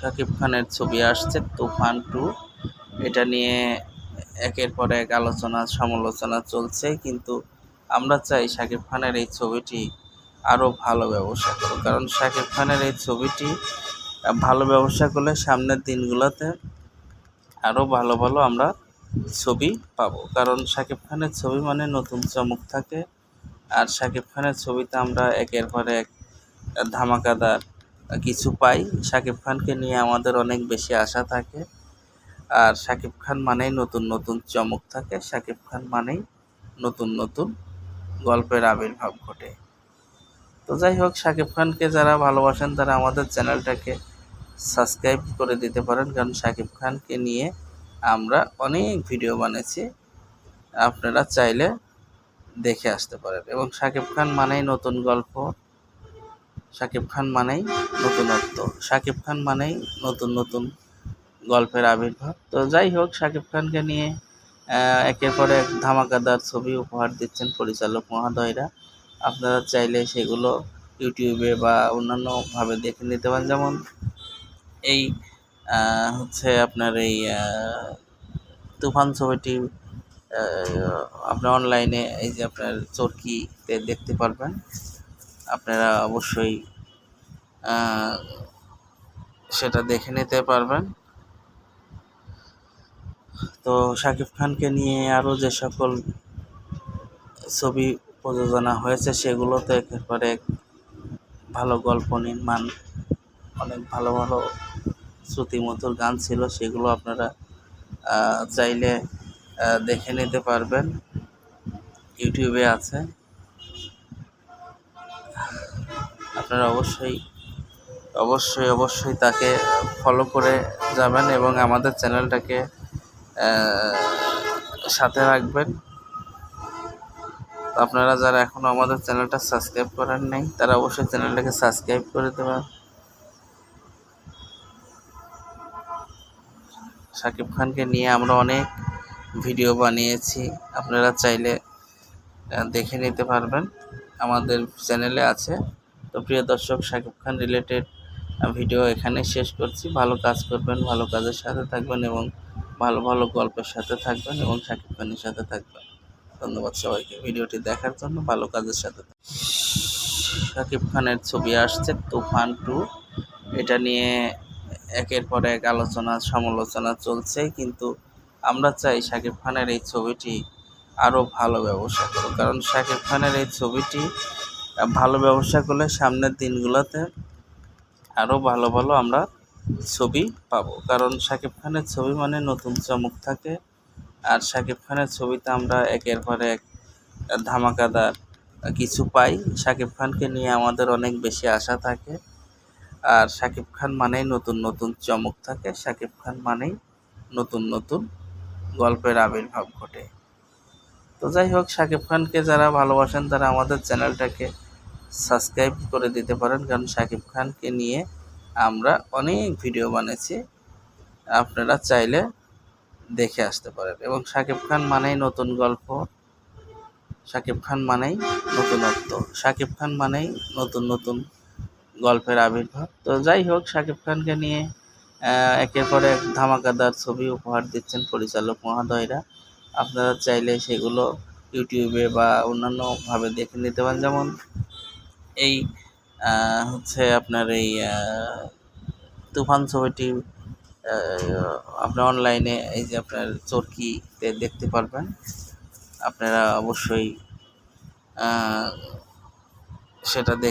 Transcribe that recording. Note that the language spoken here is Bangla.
শাকিব খানের ছবি আসছে, তুফান টু। এটা নিয়ে একের পর এক আলোচনা, সমালোচনা চলছে, কিন্তু আমরা চাই শাকিব খানের এই ছবিটি আরও ভালো ব্যবসা করুক। কারণ শাকিব খানের এই ছবিটি ভালো ব্যবসা করলে সামনের দিনগুলোতে আরও ভালো ভালো আমরা ছবি পাবো। কারণ শাকিব খানের ছবি মানে নতুন চমক থাকে, আর শাকিব খানের ছবিতে আমরা একের পর এক ধামাকাদার কিছু পাই। শাকিব খানকে নিয়ে আমাদের অনেক বেশি আশা থাকে। আর শাকিব খান মানেই নতুন নতুন চমক থাকে। শাকিব খান মানেই নতুন নতুন গল্পের আবির্ভাব ঘটে। তো যাই হোক, শাকিব খানকে যারা ভালোবাসেন, তারা আমাদের চ্যানেলটাকে সাবস্ক্রাইব করে দিতে পারেন। কারণ শাকিব খানকে নিয়ে আমরা অনেক ভিডিও বানিয়েছি। আপনারা চাইলে দেখে আসতে পারেন। এবং শাকিব খান মানেই নতুন গল্প। শাকিব খান মানেই নতুনত্ব। শাকিব খান মানেই নতুন নতুন গল্পের আবির্ভাব। তো যাই হোক, শাকিব খানকে নিয়ে একের পর এক ধামাকাদার ছবি উপহার দিচ্ছেন পরিচালক মহোদয়রা। আপনারা চাইলে সেগুলো ইউটিউবে বা অন্যান্যভাবে দেখে নিতে পারেন। যেমন এই হচ্ছে আপনার এই তুফান ছবিটি আপনার অনলাইনে এই যে আপনার চরকিতে দেখতে পারবেন। আপনারা অবশ্যই সেটা দেখে নিতে পারবেন। তো শাকিব খানকে নিয়ে আরও যে সকল ছবি প্রযোজনা হয়েছে সেগুলোতে একের পর ভালো গল্প, নির্মাণ, অনেক ভালো ভালো শ্রুতিমধুর গান ছিল, সেগুলো আপনারা চাইলে দেখে নিতে পারবেন। ইউটিউবে আছে। আপনারা অবশ্যই অবশ্যই অবশ্যই তাকে ফলো করে যাবেন এবং আমাদের চ্যানেলটাকে সাথে রাখবেন। আপনারা যারা এখনও আমাদের চ্যানেলটা সাবস্ক্রাইব করেন নাই, তারা অবশ্যই চ্যানেলটাকে সাবস্ক্রাইব করে দেবেন। শাকিব খানকে নিয়ে আমরা অনেক ভিডিও বানিয়েছি, আপনারা চাইলে দেখে নিতে পারবেন। আমাদের চ্যানেলে আছে। তো প্রিয় দর্শক, শাকিব খান রিলেটেড ভিডিও এখানে শেষ করছি। ভালো কাজ করবেন, ভালো কাজের সাথে থাকবেন এবং ভালো ভালো গল্পের সাথে থাকবেন এবং শাকিব খানের সাথে থাকবেন। ধন্যবাদ সবাইকে ভিডিওটি দেখার জন্য, ভালো কাজের সাথে। শাকিব খানের ছবি আসছে, তুফান টু। এটা নিয়ে একের পর এক আলোচনা, সমালোচনা চলছে, কিন্তু আমরা চাই শাকিব খানের এই ছবিটি আরও ভালো ব্যবসা করুক। কারণ শাকিব খানের এই ছবিটি ভালো ব্যবসা করলে সামনের দিনগুলোতে আরও ভালো ভালো আমরা ছবি পাবো। কারণ শাকিব খানের ছবি মানে নতুন চমক থাকে। আর শাকিব খানের ছবিতে আমরা একের পর এক ধামাকাদার কিছু পাই। শাকিব খানকে নিয়ে আমাদের অনেক বেশি আশা থাকে। আর শাকিব খান মানেই নতুন নতুন চমক থাকে। শাকিব খান মানেই নতুন নতুন গল্পের আবির্ভাব ঘটে। তো যাই হোক, শাকিব খানকে যারা ভালোবাসেন, তারা আমাদের চ্যানেলটাকে সাবস্ক্রাইব করে দিতে পারেন, কারণ শাকিব খানকে নিয়ে আমরা অনেক ভিডিও বানিয়েছি আপনারা চাইলে দেখে আসতে পারেন। এবং শাকিব খান মানেই নতুন গল্প। শাকিব খান মানেই নতুনত্ব শাকিব খান মানেই নতুন নতুন গল্পের আবির্ভাব। তো যাই হোক শাকিব খানকে নিয়ে একের পর এক ধামাকাদার ছবি উপহার দিচ্ছেন পরিচালক মহোদয়রা। আপনারা চাইলে সেগুলো ইউটিউবে বা অন্যান্যভাবে দেখে নিতে পারেন। যেমন এই হচ্ছে আপনার এই তুফান ছবিটি আপনার অনলাইনে এই যে আপনার চরকিতে দেখতে পারবেন। আপনারা অবশ্যই সেটা দেখে